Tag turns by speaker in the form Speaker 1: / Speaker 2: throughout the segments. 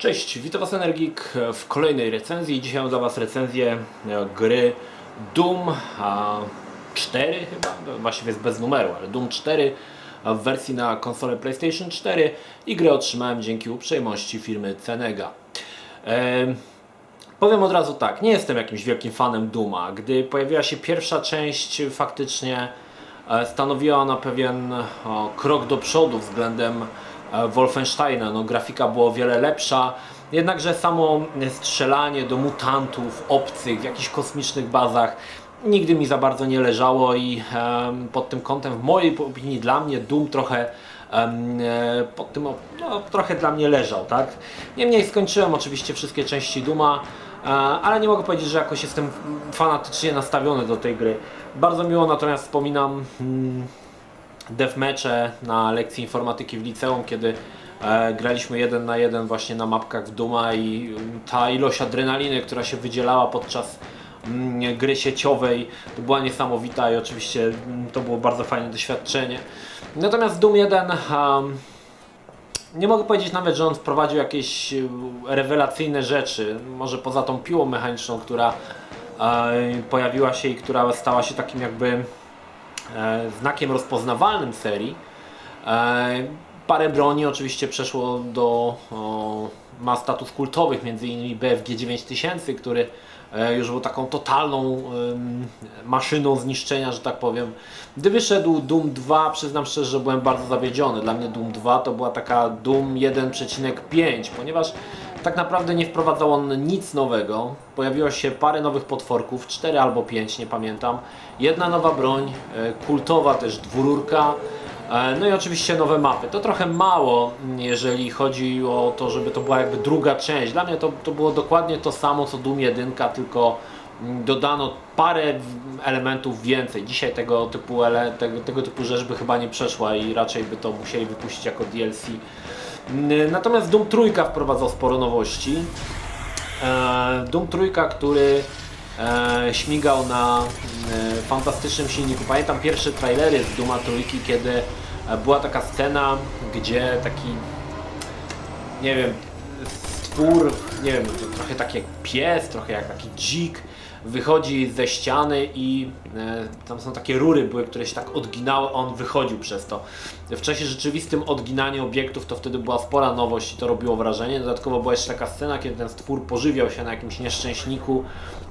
Speaker 1: Cześć, witam Was Energik w kolejnej recenzji. Dzisiaj mam dla Was recenzję e, gry Doom a, 4 chyba, właściwie jest bez numeru, ale Doom 4 w wersji na konsolę PlayStation 4 i grę otrzymałem dzięki uprzejmości firmy Cenega. E, Powiem od razu tak, nie jestem jakimś wielkim fanem Duma. Gdy pojawiła się pierwsza część, faktycznie e, stanowiła ona pewien krok do przodu względem Wolfensteina. No, grafika była o wiele lepsza, jednakże samo strzelanie do mutantów, obcych w jakichś kosmicznych bazach nigdy mi za bardzo nie leżało i pod tym kątem, w mojej opinii, dla mnie Doom trochę e, pod tym, no, trochę dla mnie leżał, tak? Niemniej skończyłem oczywiście wszystkie części Duma, e, ale nie mogę powiedzieć, że jakoś jestem fanatycznie nastawiony do tej gry. Bardzo miło natomiast wspominam mm, deathmatche na lekcji informatyki w liceum, kiedy e, graliśmy jeden na jeden właśnie na mapkach w Duma i mm, ta ilość adrenaliny, która się wydzielała podczas mm, gry sieciowej, to była niesamowita i oczywiście mm, to było bardzo fajne doświadczenie. Natomiast Doom 1 em, nie mogę powiedzieć nawet, że on wprowadził jakieś e, rewelacyjne rzeczy. Może poza tą piłą mechaniczną, która e, pojawiła się i która stała się takim jakby znakiem rozpoznawalnym serii. E, parę broni oczywiście przeszło do, o, ma status kultowych, innymi BFG 9000, który e, już był taką totalną maszyną zniszczenia, że tak powiem. Gdy wyszedł Doom 2, przyznam szczerze, że byłem bardzo zawiedziony. Dla mnie Doom 2 to była taka Doom 1,5, ponieważ tak naprawdę nie wprowadzał on nic nowego. Pojawiło się parę nowych potworków, 4 albo 5, nie pamiętam. Jedna nowa broń, e, kultowa też dwururka. E, No i oczywiście nowe mapy. To trochę mało, jeżeli chodzi o to, żeby to była jakby druga część. Dla mnie to, to było dokładnie to samo co Doom 1, tylko mm, dodano parę elementów więcej. Dzisiaj tego typu, tego, tego typu rzecz by chyba nie przeszła i raczej by to musieli wypuścić jako DLC. Natomiast Doom Trójka wprowadzał sporo nowości. E, Doom Trójka, który e, śmigał na e, fantastycznym silniku. Pamiętam pierwsze trailery z Duma Trójki, kiedy była taka scena, gdzie taki nie wiem, stwór, nie wiem, trochę tak jak pies, trochę jak taki dzik, wychodzi ze ściany i e, tam są takie rury były, które się tak odginały, on wychodził przez to. W czasie rzeczywistym odginanie obiektów to wtedy była spora nowość i to robiło wrażenie. Dodatkowo była jeszcze taka scena, kiedy ten stwór pożywiał się na jakimś nieszczęśniku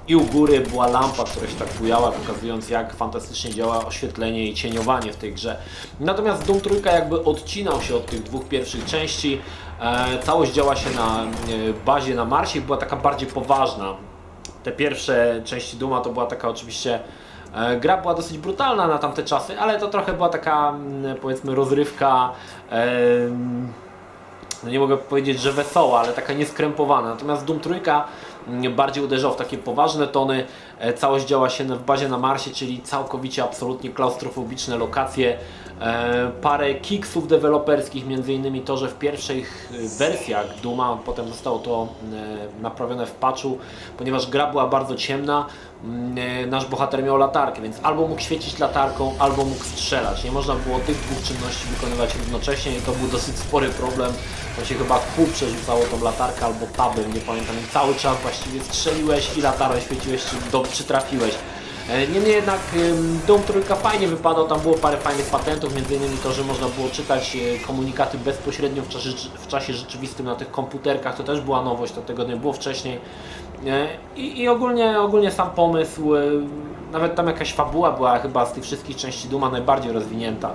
Speaker 1: i u góry była lampa, która się tak bujała, pokazując jak fantastycznie działa oświetlenie i cieniowanie w tej grze. Natomiast Doom Trójka jakby odcinał się od tych dwóch pierwszych części. E, całość działa się na e, bazie na Marsie i była taka bardziej poważna. Te pierwsze części Duma to była taka oczywiście e, gra była dosyć brutalna na tamte czasy, ale to trochę była taka mm, powiedzmy rozrywka no nie mogę powiedzieć, że wesoła, ale taka nieskrępowana. Natomiast Doom Trójka mm, bardziej uderzał w takie poważne tony. E, Całość działa się w bazie na Marsie, czyli całkowicie absolutnie klaustrofobiczne lokacje. E, Parę kiksów deweloperskich, między innymi to, że w pierwszych wersjach Duma, potem zostało to e, naprawione w patchu, ponieważ gra była bardzo ciemna, e, nasz bohater miał latarkę, więc albo mógł świecić latarką, albo mógł strzelać. Nie można było tych dwóch czynności wykonywać równocześnie i to był dosyć spory problem. To się chyba kół przerzucało tą latarkę albo tabem, nie pamiętam. I cały czas właściwie strzeliłeś i latarę świeciłeś, czy, do, czy trafiłeś. E, Niemniej jednak Doom trójka fajnie wypadał, tam było parę fajnych patentów, między innymi to, że można było czytać e, komunikaty bezpośrednio w czasie, w czasie rzeczywistym na tych komputerkach, to też była nowość, to tego nie było wcześniej. E, I, i ogólnie, ogólnie sam pomysł, nawet tam jakaś fabuła była chyba z tych wszystkich części Duma najbardziej rozwinięta.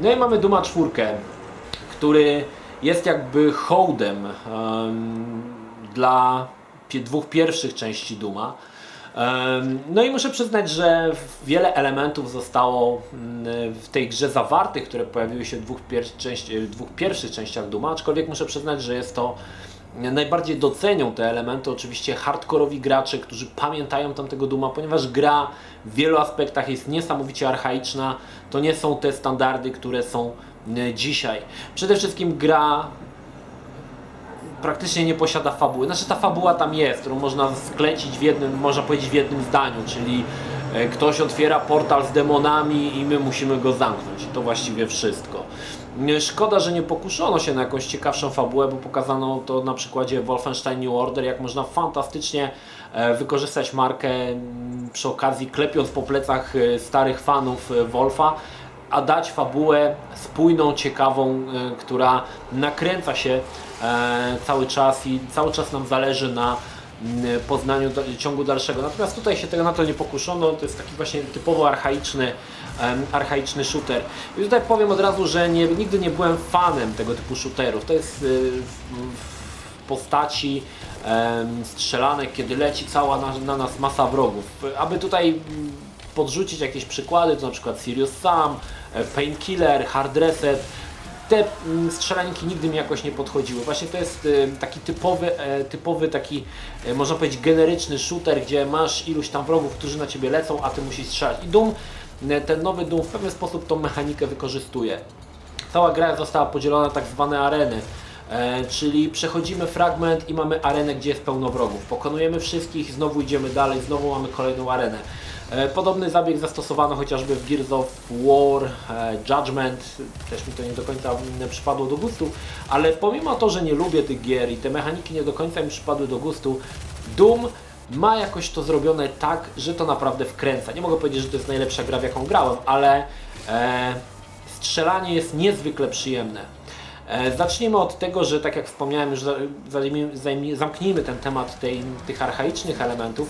Speaker 1: No i mamy Duma czwórkę, który jest jakby hołdem em, dla dwóch pierwszych części Duma. No i muszę przyznać, że wiele elementów zostało mm, w tej grze zawartych, które pojawiły się w dwóch, pier- części, w dwóch pierwszych częściach Duma, aczkolwiek muszę przyznać, że jest to najbardziej docenią te elementy oczywiście hardkorowi gracze, którzy pamiętają tamtego Duma, ponieważ gra w wielu aspektach jest niesamowicie archaiczna. To nie są te standardy, które są e, dzisiaj. Przede wszystkim gra praktycznie nie posiada fabuły. Znaczy ta fabuła tam jest, którą można sklecić w jednym, można powiedzieć w jednym zdaniu, czyli e, ktoś otwiera portal z demonami i my musimy go zamknąć. I to właściwie wszystko. Nie, Szkoda, że nie pokuszono się na jakąś ciekawszą fabułę, bo pokazano to na przykładzie Wolfenstein New Order, jak można fantastycznie e, wykorzystać markę mm, przy okazji klepiąc po plecach e, starych fanów e, Wolfa, a dać fabułę spójną, ciekawą, e, która nakręca się e, cały czas i cały czas nam zależy na mm, poznaniu ciągu dalszego. Natomiast tutaj się tego na to nie pokuszono, to jest taki właśnie typowo archaiczny, archaiczny shooter. I tutaj powiem od razu, że nie, nigdy nie byłem fanem tego typu shooterów. To jest y, w, postaci strzelanek, kiedy leci cała na, na nas masa wrogów. Aby tutaj mm, podrzucić jakieś przykłady, to na przykład Sirius Sam, e, Painkiller, Hard Reset, te mm, strzelanki nigdy mi jakoś nie podchodziły. Właśnie to jest y, taki typowy, e, typowy taki, e, można powiedzieć, generyczny shooter, gdzie masz iluś tam wrogów, którzy na ciebie lecą, a ty musisz strzelać. I Doom, e, ten nowy Doom w pewien sposób tą mechanikę wykorzystuje. Cała gra została podzielona na tak zwane areny. Czyli przechodzimy fragment i mamy arenę, gdzie jest pełno wrogów. Pokonujemy wszystkich, znowu idziemy dalej, znowu mamy kolejną arenę. E, Podobny zabieg zastosowano chociażby w Gears of War, e, Judgment, też mi to nie do końca przypadło do gustu, ale pomimo to, że nie lubię tych gier i te mechaniki nie do końca mi przypadły do gustu, Doom ma jakoś to zrobione tak, że to naprawdę wkręca. Nie mogę powiedzieć, że to jest najlepsza gra, w jaką grałem, ale e, strzelanie jest niezwykle przyjemne. E, Zacznijmy od tego, że tak jak wspomniałem, już zamknijmy ten temat tej, tych archaicznych elementów.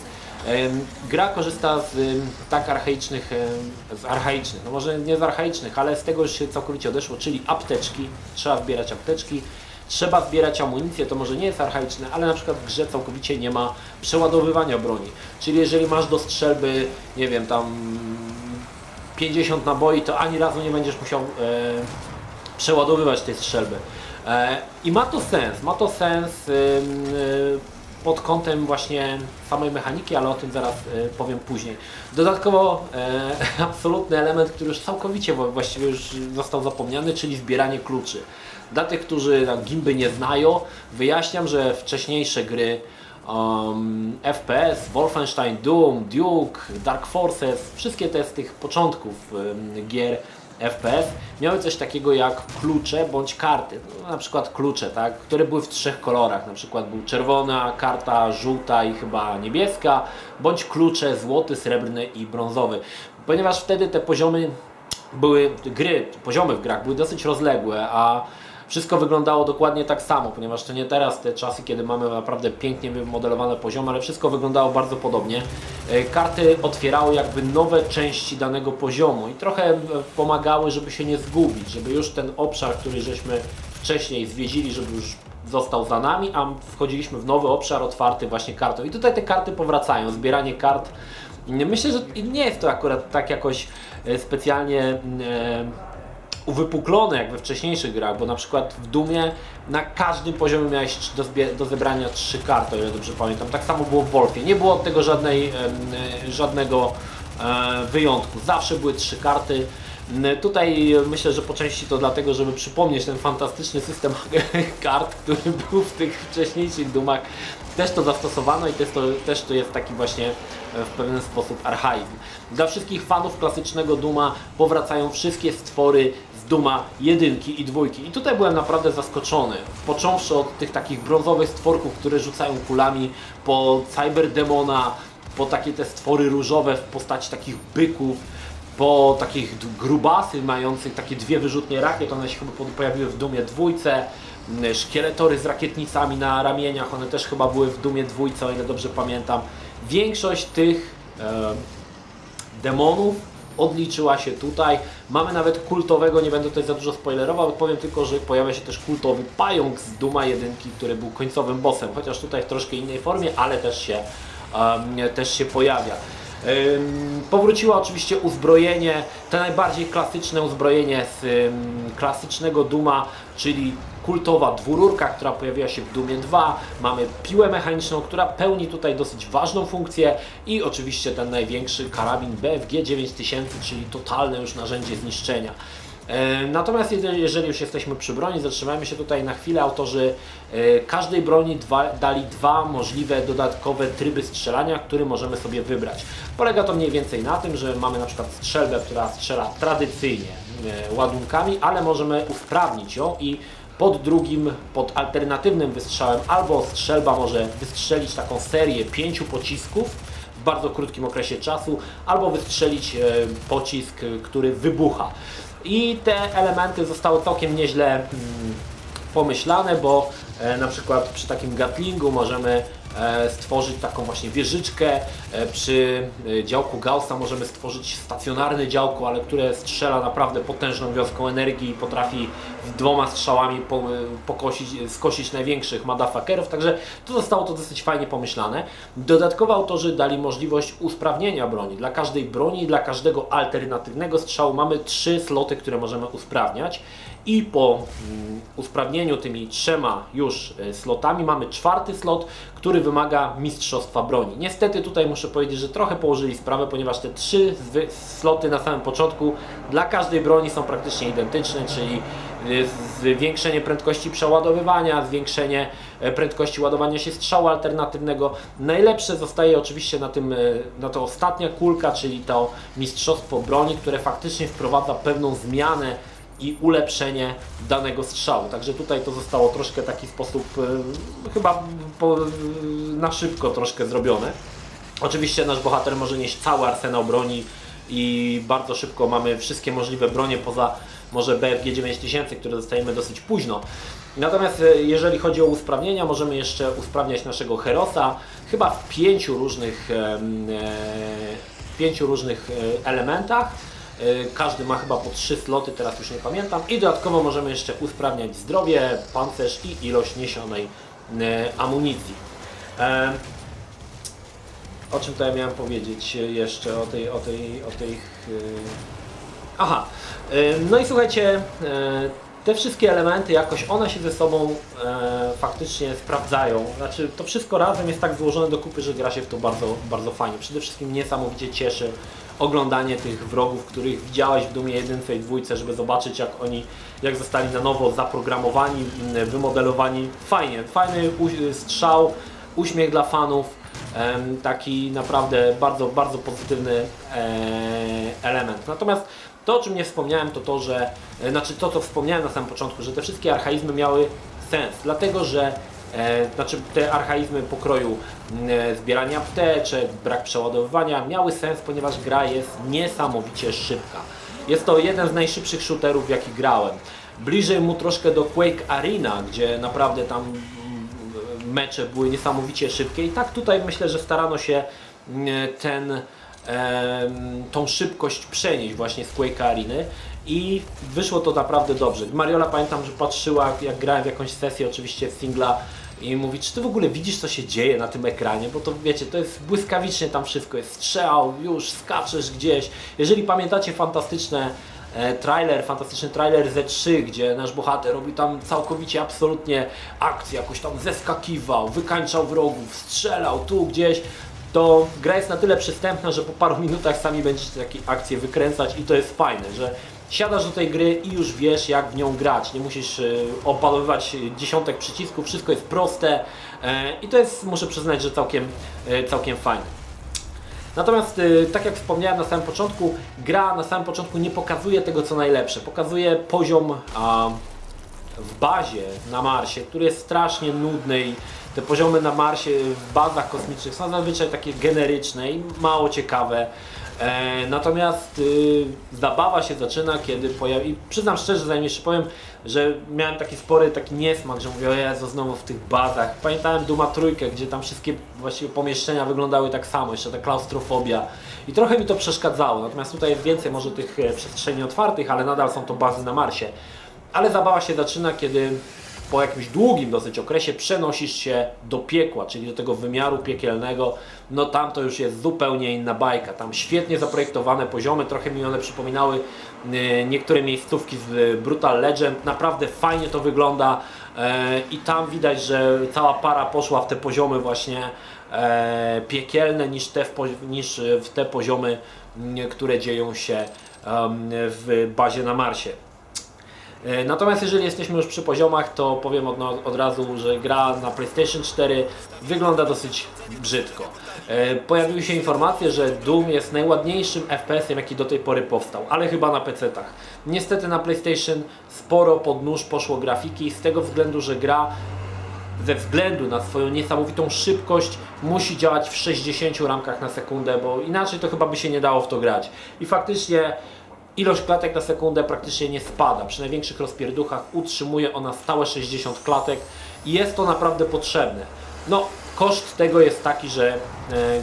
Speaker 1: Gra korzysta z tak archaicznych, z archaicznych, no może nie z archaicznych, ale z tego, że się całkowicie odeszło, czyli apteczki. Trzeba zbierać apteczki, trzeba zbierać amunicję, to może nie jest archaiczne, ale na przykład w grze całkowicie nie ma przeładowywania broni. Czyli jeżeli masz do strzelby, nie wiem, tam 50 naboi, to ani razu nie będziesz musiał e, przeładowywać tej strzelby. E, I ma to sens, ma to sens ym, y, pod kątem właśnie samej mechaniki, ale o tym zaraz y, powiem później. Dodatkowo e, absolutny element, który już całkowicie właściwie już został zapomniany, czyli zbieranie kluczy. Dla tych, którzy tam gimby nie znają, wyjaśniam, że wcześniejsze gry um, FPS, Wolfenstein, Doom, Duke, Dark Forces, wszystkie te z tych początków um, gier FPS miały coś takiego jak klucze bądź karty. No, na przykład klucze, tak, które były w trzech kolorach. Na przykład był czerwona karta, żółta i chyba niebieska, bądź klucze złoty, srebrny i brązowy. Ponieważ wtedy te poziomy były, gry, poziomy w grach były dosyć rozległe, a wszystko wyglądało dokładnie tak samo, ponieważ to nie teraz te czasy, kiedy mamy naprawdę pięknie wymodelowane poziomy, ale wszystko wyglądało bardzo podobnie. E, Karty otwierały jakby nowe części danego poziomu i trochę e, pomagały, żeby się nie zgubić, żeby już ten obszar, który żeśmy wcześniej zwiedzili, żeby już został za nami, a wchodziliśmy w nowy obszar otwarty właśnie kartą. I tutaj te karty powracają, zbieranie kart. Myślę, że nie jest to akurat tak jakoś e, specjalnie e, uwypuklone jak we wcześniejszych grach, bo na przykład w Dumie na każdym poziomie miałeś do, do zebrania trzy karty, o ile dobrze pamiętam. Tak samo było w Wolfie. Nie było od tego żadnej, e, żadnego e, wyjątku. Zawsze były trzy karty. Tutaj myślę, że po części to dlatego, żeby przypomnieć ten fantastyczny system kart, który był w tych wcześniejszych Dumach. Też to zastosowano i też to, też to jest taki właśnie e, w pewien sposób archaizm. Dla wszystkich fanów klasycznego Duma powracają wszystkie stwory Duma jedynki i dwójki. I tutaj byłem naprawdę zaskoczony. Począwszy od tych takich brązowych stworków, które rzucają kulami, po Cyberdemona, po takie te stwory różowe w postaci takich byków, po takich grubasy mających takie dwie wyrzutnie rakiet, one się chyba po- pojawiły w Dumie dwójce, m, szkieletory z rakietnicami na ramieniach, one też chyba były w Dumie dwójce, o ile dobrze pamiętam. Większość tych e, demonów odliczyła się tutaj. Mamy nawet kultowego, nie będę tutaj za dużo spoilerował, powiem tylko, że pojawia się też kultowy pająk z Duma 1, który był końcowym bossem, chociaż tutaj w troszkę innej formie, ale też się, em, też się pojawia. Ym, Powróciło oczywiście uzbrojenie, to najbardziej klasyczne uzbrojenie z ym, klasycznego Duma, czyli kultowa dwururka, która pojawiła się w Dumie 2. Mamy piłę mechaniczną, która pełni tutaj dosyć ważną funkcję i oczywiście ten największy karabin BFG 9000, czyli totalne już narzędzie zniszczenia. E, Natomiast jeżeli już jesteśmy przy broni, zatrzymajmy się tutaj na chwilę. Autorzy e, każdej broni dwa, dali dwa możliwe dodatkowe tryby strzelania, które możemy sobie wybrać. Polega to mniej więcej na tym, że mamy na przykład strzelbę, która strzela tradycyjnie e, ładunkami, ale możemy usprawnić ją i pod drugim, pod alternatywnym wystrzałem albo strzelba może wystrzelić taką serię pięciu pocisków w bardzo krótkim okresie czasu, albo wystrzelić e, pocisk, który wybucha. I te elementy zostały całkiem nieźle mm, pomyślane, bo e, na przykład przy takim gatlingu możemy e, stworzyć taką właśnie wieżyczkę, przy e, działku Gaussa możemy stworzyć stacjonarne działko, ale które strzela naprawdę potężną wiązką energii i potrafi dwoma strzałami e, pokosić, skosić największych motherfuckerów, także tu zostało to dosyć fajnie pomyślane. Dodatkowo autorzy dali możliwość usprawnienia broni. Dla każdej broni dla każdego alternatywnego strzału mamy trzy sloty, które możemy usprawniać i po mm, usprawnieniu tymi trzema już e, slotami mamy czwarty slot, który wymaga mistrzostwa broni. Niestety tutaj muszę powiedzieć, że trochę położyli sprawę, ponieważ te trzy sloty na samym początku dla każdej broni są praktycznie identyczne, czyli y, zwiększenie prędkości przeładowywania, zwiększenie e, prędkości ładowania się strzału alternatywnego. Najlepsze zostaje oczywiście na tym, e, na to ostatnia kulka, czyli to mistrzostwo broni, które faktycznie wprowadza pewną zmianę i ulepszenie danego strzału. Także tutaj to zostało troszkę taki sposób e, chyba na szybko troszkę zrobione. Oczywiście nasz bohater może nieść cały arsenał broni i bardzo szybko mamy wszystkie możliwe bronie poza może BFG 9000, które dostajemy dosyć późno. Natomiast e, jeżeli chodzi o usprawnienia, możemy jeszcze usprawniać naszego Herosa chyba w pięciu różnych, e, pięciu różnych e, elementach. Każdy ma chyba po trzy sloty, teraz już nie pamiętam. I dodatkowo możemy jeszcze usprawniać zdrowie, pancerz i ilość niesionej amunicji. O czym tutaj miałem powiedzieć jeszcze? O tej, o tej, o tej... Yy... Aha, yy, no i słuchajcie, yy, te wszystkie elementy jakoś one się ze sobą e, faktycznie sprawdzają. Znaczy to wszystko razem jest tak złożone do kupy, że gra się w to bardzo, bardzo fajnie. Przede wszystkim niesamowicie cieszy oglądanie tych wrogów, których widziałeś w Dumie 1 i 2, żeby zobaczyć jak oni, jak zostali na nowo zaprogramowani, wymodelowani. Fajnie, fajny strzał, uśmiech dla fanów. Taki naprawdę bardzo, bardzo pozytywny e, element. Natomiast to, o czym nie wspomniałem, to to, że, e, znaczy to, co wspomniałem na samym początku, że te wszystkie archaizmy miały sens, dlatego że e, znaczy te archaizmy pokroju e, zbierania apteczek, brak przeładowywania miały sens, ponieważ gra jest niesamowicie szybka. Jest to jeden z najszybszych shooterów, w jaki grałem. Bliżej mu troszkę do Quake Arena, gdzie naprawdę tam mecze były niesamowicie szybkie i tak tutaj myślę, że starano się mm, ten, tą szybkość przenieść właśnie z Quake Areny i wyszło to naprawdę dobrze. Mariola pamiętam, że patrzyła jak grałem w jakąś sesję oczywiście singla i mówi, czy ty w ogóle widzisz co się dzieje na tym ekranie, bo to wiecie, to jest błyskawicznie tam wszystko, jest strzał, już skaczesz gdzieś. Jeżeli pamiętacie fantastyczne trailer, fantastyczny trailer Z3, gdzie nasz bohater robi tam całkowicie absolutnie akcję, jakoś tam zeskakiwał, wykańczał wrogów, strzelał tu gdzieś, to gra jest na tyle przystępna, że po paru minutach sami będziecie takie akcje wykręcać i to jest fajne, że siadasz do tej gry i już wiesz jak w nią grać, nie musisz y, opalowywać dziesiątek przycisków, wszystko jest proste e, i to jest, muszę przyznać, że całkiem, e, całkiem fajne. Natomiast, y, tak jak wspomniałem na samym początku, gra na samym początku nie pokazuje tego, co najlepsze. Pokazuje poziom w bazie na Marsie, który jest strasznie nudny i te poziomy na Marsie w bazach kosmicznych są zazwyczaj takie generyczne i mało ciekawe. E, natomiast y, zabawa się zaczyna, kiedy pojawi... I przyznam szczerze, zanim jeszcze powiem, że miałem taki spory taki niesmak, że mówię, o Jezu, znowu w tych bazach. Pamiętałem Duma Trójkę, gdzie tam wszystkie właściwie pomieszczenia wyglądały tak samo, jeszcze ta klaustrofobia. I trochę mi to przeszkadzało. Natomiast tutaj jest więcej może tych e, przestrzeni otwartych, ale nadal są to bazy na Marsie. Ale zabawa się zaczyna, kiedy po jakimś długim dosyć okresie przenosisz się do piekła, czyli do tego wymiaru piekielnego, no tam to już jest zupełnie inna bajka. Tam świetnie zaprojektowane poziomy, trochę mi one przypominały e, niektóre miejscówki z Brutal Legend. Naprawdę fajnie to wygląda e, i tam widać, że cała para poszła w te poziomy właśnie e, piekielne niż, te niż w te poziomy, które dzieją się w bazie na Marsie. E, Natomiast jeżeli jesteśmy już przy poziomach, to powiem od, no, od razu, że gra na PlayStation 4 wygląda dosyć brzydko. E, Pojawiły się informacje, że Doom jest najładniejszym FPS-em, jaki do tej pory powstał, ale chyba na PC-tach. Niestety na PlayStation sporo pod nóż poszło grafiki z tego względu, że gra ze względu na swoją niesamowitą szybkość musi działać w 60 ramkach na sekundę, bo inaczej to chyba by się nie dało w to grać. I faktycznie ilość klatek na sekundę praktycznie nie spada. Przy największych rozpierduchach utrzymuje ona stałe 60 klatek i jest to naprawdę potrzebne. No, koszt tego jest taki, że e,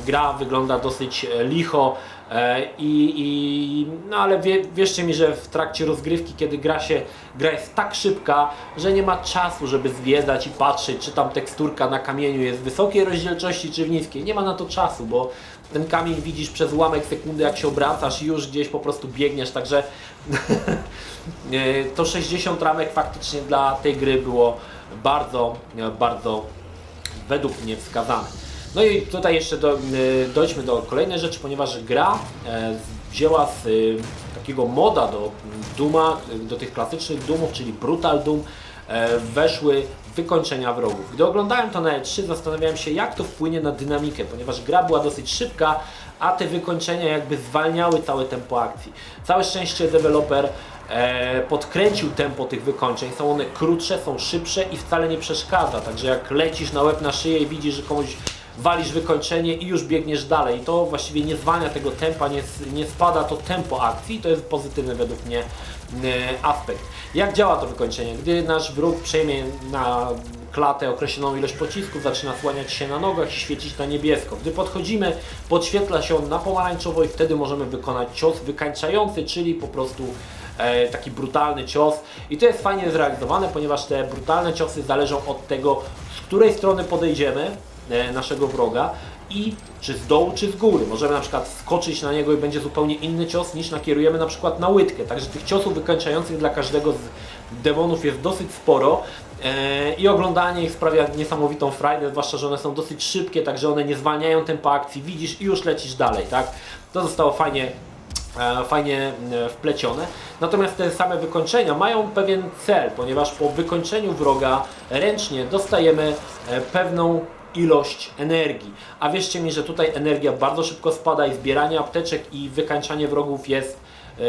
Speaker 1: gra wygląda dosyć e, licho e, i, i no ale wie, wierzcie mi, że w trakcie rozgrywki, kiedy gra się, gra jest tak szybka, że nie ma czasu, żeby zwiedzać i patrzeć, czy tam teksturka na kamieniu jest w wysokiej rozdzielczości, czy w niskiej. Nie ma na to czasu, bo ten kamień widzisz przez ułamek sekundy, jak się obracasz już gdzieś po prostu biegniesz, także e, to 60 ramek faktycznie dla tej gry było bardzo, e, bardzo według mnie wskazane. No i tutaj jeszcze do, y, dojdźmy do kolejnej rzeczy, ponieważ gra e, wzięła z takiego moda do Duma, do tych klasycznych Doomów, czyli Brutal Doom, e, weszły wykończenia wrogów. Gdy oglądałem to na E3, zastanawiałem się, jak to wpłynie na dynamikę, ponieważ gra była dosyć szybka, a te wykończenia jakby zwalniały całe tempo akcji. Całe szczęście deweloper e, podkręcił tempo tych wykończeń. Są one krótsze, są szybsze i wcale nie przeszkadza. Także jak lecisz na łeb na szyję i widzisz, że komuś walisz wykończenie i już biegniesz dalej. To właściwie nie zwalnia tego tempa, nie, nie spada to tempo akcji. To jest pozytywny według mnie e, aspekt. Jak działa to wykończenie? Gdy nasz wróg przejmie na klatę określoną ilość pocisków, zaczyna słaniać się na nogach i świecić na niebiesko. Gdy podchodzimy, podświetla się on na pomarańczowo i wtedy możemy wykonać cios wykańczający, czyli po prostu e, taki brutalny cios. I to jest fajnie zrealizowane, ponieważ te brutalne ciosy zależą od tego, z której strony podejdziemy naszego wroga i czy z dołu, czy z góry. Możemy na przykład skoczyć na niego i będzie zupełnie inny cios niż nakierujemy na przykład na łydkę. Także tych ciosów wykańczających dla każdego z demonów jest dosyć sporo. E, I oglądanie ich sprawia niesamowitą frajdę, zwłaszcza, że one są dosyć szybkie, także one nie zwalniają tempa akcji, widzisz i już lecisz dalej, tak? To zostało fajnie e, fajnie e, wplecione. Natomiast te same wykończenia mają pewien cel, ponieważ po wykończeniu wroga ręcznie dostajemy e, pewną ilość energii. A wierzcie mi, że tutaj energia bardzo szybko spada i zbieranie apteczek i wykańczanie wrogów jest e,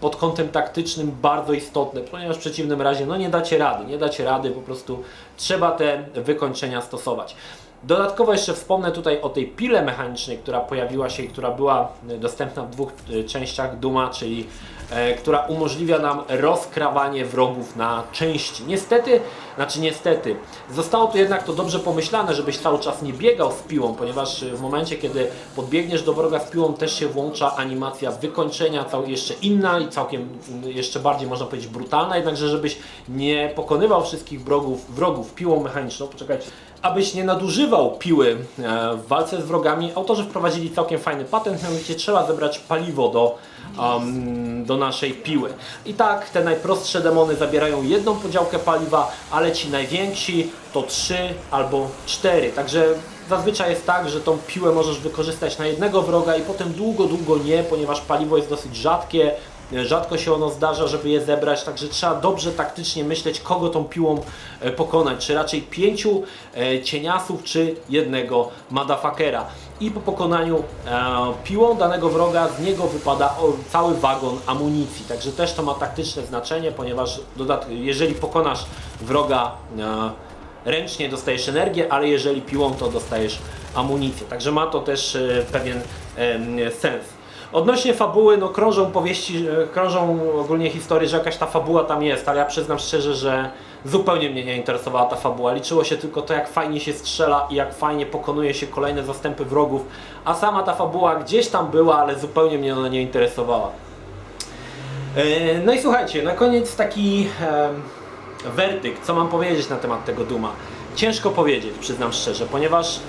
Speaker 1: pod kątem taktycznym bardzo istotne, ponieważ w przeciwnym razie no nie dacie rady, nie dacie rady, po prostu trzeba te wykończenia stosować. Dodatkowo jeszcze wspomnę tutaj o tej pile mechanicznej, która pojawiła się i która była e, dostępna w dwóch e, częściach Duma, czyli e, która umożliwia nam rozkrawanie wrogów na części. Niestety, znaczy niestety, zostało tu jednak to dobrze pomyślane, żebyś cały czas nie biegał z piłą, ponieważ w momencie, kiedy podbiegniesz do wroga z piłą, też się włącza animacja wykończenia, cał, jeszcze inna i całkiem jeszcze bardziej można powiedzieć brutalna, jednakże żebyś nie pokonywał wszystkich wrogów, wrogów piłą mechaniczną, poczekajcie, abyś nie nadużywał piły e, w walce z wrogami, autorzy wprowadzili całkiem fajny patent, mianowicie trzeba zebrać paliwo do, um, do naszej piły. I tak te najprostsze demony zabierają jedną podziałkę paliwa, ale ci najwięksi to trzy albo cztery. Także zazwyczaj jest tak, że tą piłę możesz wykorzystać na jednego wroga i potem długo, długo nie, ponieważ paliwo jest dosyć rzadkie, Rzadko się ono zdarza, żeby je zebrać, także trzeba dobrze taktycznie myśleć, kogo tą piłą e, pokonać. Czy raczej pięciu e, cieniasów, czy jednego madafakera. I po pokonaniu e, piłą danego wroga z niego wypada cały wagon amunicji. Także też to ma taktyczne znaczenie, ponieważ jeżeli pokonasz wroga ręcznie dostajesz energię, ale jeżeli piłą to dostajesz amunicję. Także ma to też pewien sens. Odnośnie fabuły, no krążą powieści, e, krążą ogólnie historie, że jakaś ta fabuła tam jest, ale ja przyznam szczerze, że zupełnie mnie nie interesowała ta fabuła. Liczyło się tylko to, jak fajnie się strzela i jak fajnie pokonuje się kolejne zastępy wrogów, a sama ta fabuła gdzieś tam była, ale zupełnie mnie ona nie interesowała. E, No i słuchajcie, na koniec taki werdykt, co mam powiedzieć na temat tego Duma. Ciężko powiedzieć, przyznam szczerze, ponieważ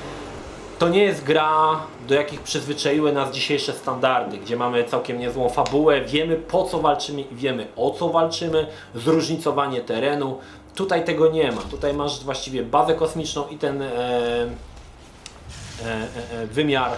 Speaker 1: to nie jest gra, do jakich przyzwyczaiły nas dzisiejsze standardy, gdzie mamy całkiem niezłą fabułę, wiemy po co walczymy i wiemy o co walczymy, zróżnicowanie terenu. Tutaj tego nie ma. Tutaj masz właściwie bazę kosmiczną i ten e, e, e, e, wymiar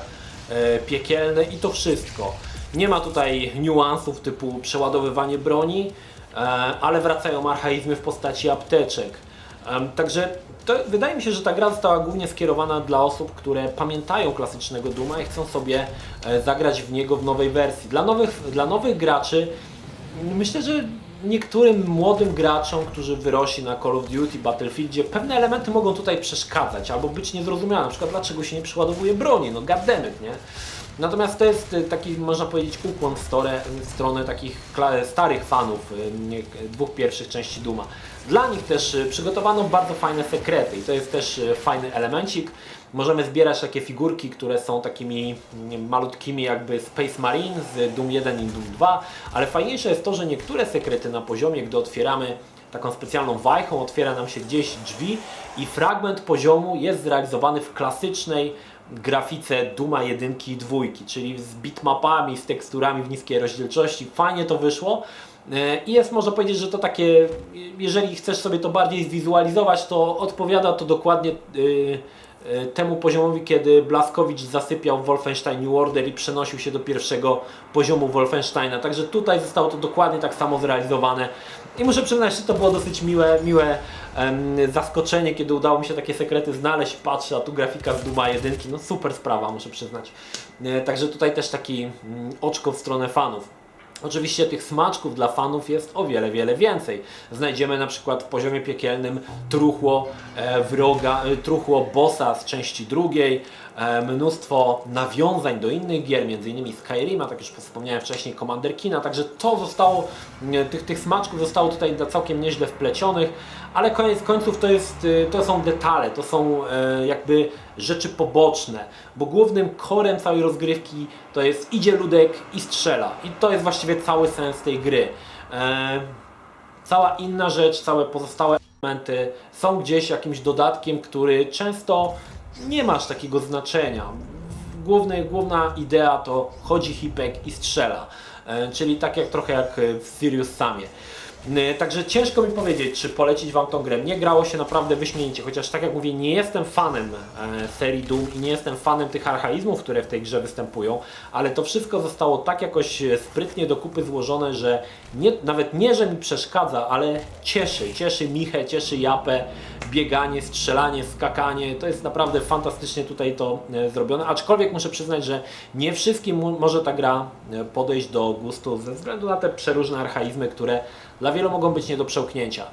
Speaker 1: e, piekielny i to wszystko. Nie ma tutaj niuansów typu przeładowywanie broni, e, ale wracają archaizmy w postaci apteczek. Em, Także to, wydaje mi się, że ta gra została głównie skierowana dla osób, które pamiętają klasycznego Duma i chcą sobie e, zagrać w niego w nowej wersji. Dla nowych, dla nowych graczy myślę, że niektórym młodym graczom, którzy wyrośli na Call of Duty, Battlefieldzie, pewne elementy mogą tutaj przeszkadzać albo być niezrozumiałe. Na przykład dlaczego się nie przyładowuje broni, no goddammit, nie? Natomiast to jest y, taki, można powiedzieć, ukłon w, stronę, w stronę takich starych fanów nie- dwóch pierwszych części Duma. Dla nich też y, przygotowano bardzo fajne sekrety i to jest też y, fajny elemencik. Możemy zbierać takie figurki, które są takimi mm, malutkimi jakby Space Marine z Doom 1 i Doom 2, ale fajniejsze jest to, że niektóre sekrety na poziomie, gdy otwieramy taką specjalną wajchą, otwiera nam się gdzieś drzwi i fragment poziomu jest zrealizowany w klasycznej grafice Duma 1 i 2, czyli z bitmapami, z teksturami w niskiej rozdzielczości. Fajnie to wyszło. E, I jest, można powiedzieć, że to takie, jeżeli chcesz sobie to bardziej zwizualizować, to odpowiada to dokładnie y, y, temu poziomowi, kiedy Blaskowicz zasypiał w Wolfenstein New Order i przenosił się do pierwszego poziomu Wolfensteina. Także tutaj zostało to dokładnie tak samo zrealizowane. I muszę przyznać, że to było dosyć miłe, miłe em, zaskoczenie, kiedy udało mi się takie sekrety znaleźć. Patrzę, a tu grafika z Duma 1, no super sprawa, muszę przyznać. E, Także tutaj też taki mm, oczko w stronę fanów. Oczywiście tych smaczków dla fanów jest o wiele, wiele więcej. Znajdziemy na przykład w poziomie piekielnym truchło e, wroga, e, truchło bossa z części drugiej, e, mnóstwo nawiązań do innych gier, m.in. Skyrima, tak już wspomniałem wcześniej, Commander Kina, także to zostało, tych, tych smaczków zostało tutaj całkiem nieźle wplecionych, ale koniec końców to, jest, e, to są detale, to są e, jakby rzeczy poboczne, bo głównym korem całej rozgrywki to jest idzie ludek i strzela i to jest właściwie cały sens tej gry. E, cała inna rzecz, całe pozostałe elementy są gdzieś jakimś dodatkiem, który często nie masz takiego znaczenia. Główny, główna idea to chodzi hipek i strzela, e, czyli tak jak trochę jak w Sirius Samie. E, Także ciężko mi powiedzieć, czy polecić Wam tą grę. Mnie grało się naprawdę wyśmienicie, chociaż tak jak mówię, nie jestem fanem e, serii Doom i nie jestem fanem tych archaizmów, które w tej grze występują, ale to wszystko zostało tak jakoś e, sprytnie do kupy złożone, że nie, nawet nie, że mi przeszkadza, ale cieszy. Cieszy Michę, cieszy Japę, bieganie, strzelanie, skakanie. To jest naprawdę fantastycznie tutaj to zrobione. Aczkolwiek muszę przyznać, że nie wszystkim może ta gra podejść do gustu ze względu na te przeróżne archaizmy, które dla wielu mogą być nie do przełknięcia.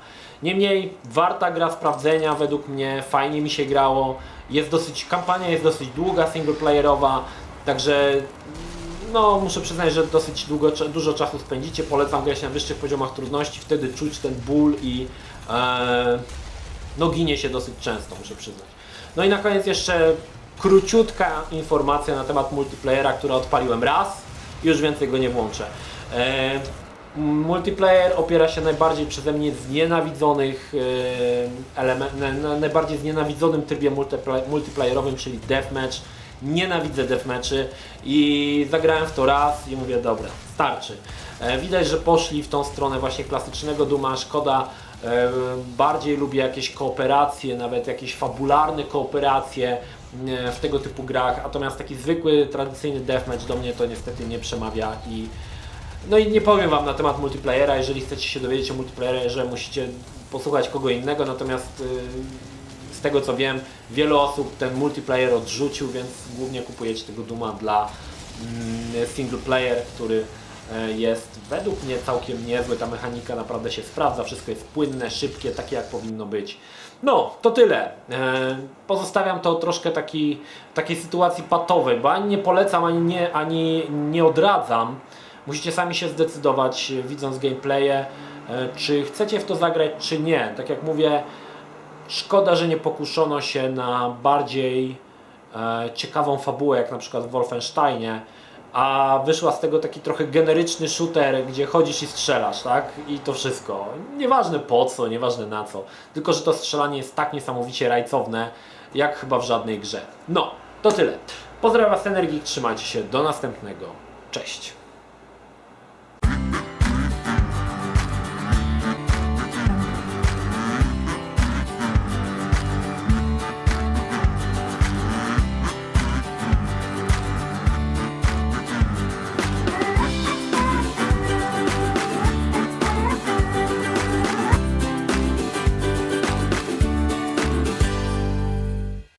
Speaker 1: Niemniej warta gra sprawdzenia według mnie, fajnie mi się grało. Jest dosyć, kampania jest dosyć długa, singleplayerowa, także no, muszę przyznać, że dosyć długo, dużo czasu spędzicie. Polecam grać na wyższych poziomach trudności, wtedy czuć ten ból i e, no ginie się dosyć często, muszę przyznać. No i na koniec jeszcze króciutka informacja na temat multiplayera, który odpaliłem raz i już więcej go nie włączę. E, multiplayer opiera się najbardziej przeze mnie znienawidzonych element, na, na najbardziej znienawidzonym trybie multipla- multiplayerowym, czyli deathmatch. Nienawidzę deathmatchy i zagrałem w to raz i mówię, dobra, starczy. E, widać, że poszli w tą stronę właśnie klasycznego Duma, szkoda, e, bardziej lubię jakieś kooperacje, nawet jakieś fabularne kooperacje e, w tego typu grach, natomiast taki zwykły, tradycyjny deathmatch do mnie to niestety nie przemawia i no i nie powiem Wam na temat multiplayera, jeżeli chcecie się dowiedzieć o multiplayerze, musicie posłuchać kogo innego, natomiast y, z tego co wiem, wiele osób ten multiplayer odrzucił, więc głównie kupujecie tego Duma dla mm, single player, który e, jest według mnie całkiem niezły, ta mechanika naprawdę się sprawdza, wszystko jest płynne, szybkie, takie jak powinno być. No, to tyle. E, Pozostawiam to troszkę taki, takiej sytuacji patowej, bo ani nie polecam, ani nie, ani nie odradzam. Musicie sami się zdecydować, e, widząc gameplaye, e, czy chcecie w to zagrać, czy nie. Tak jak mówię, szkoda, że nie pokuszono się na bardziej e, ciekawą fabułę, jak na przykład w Wolfensteinie, a wyszła z tego taki trochę generyczny shooter, gdzie chodzisz i strzelasz, tak? I to wszystko. Nieważne po co, nieważne na co. Tylko, że to strzelanie jest tak niesamowicie rajcowne, jak chyba w żadnej grze. No, to tyle. Pozdrawiam Was Energii, trzymajcie się, do następnego. Cześć.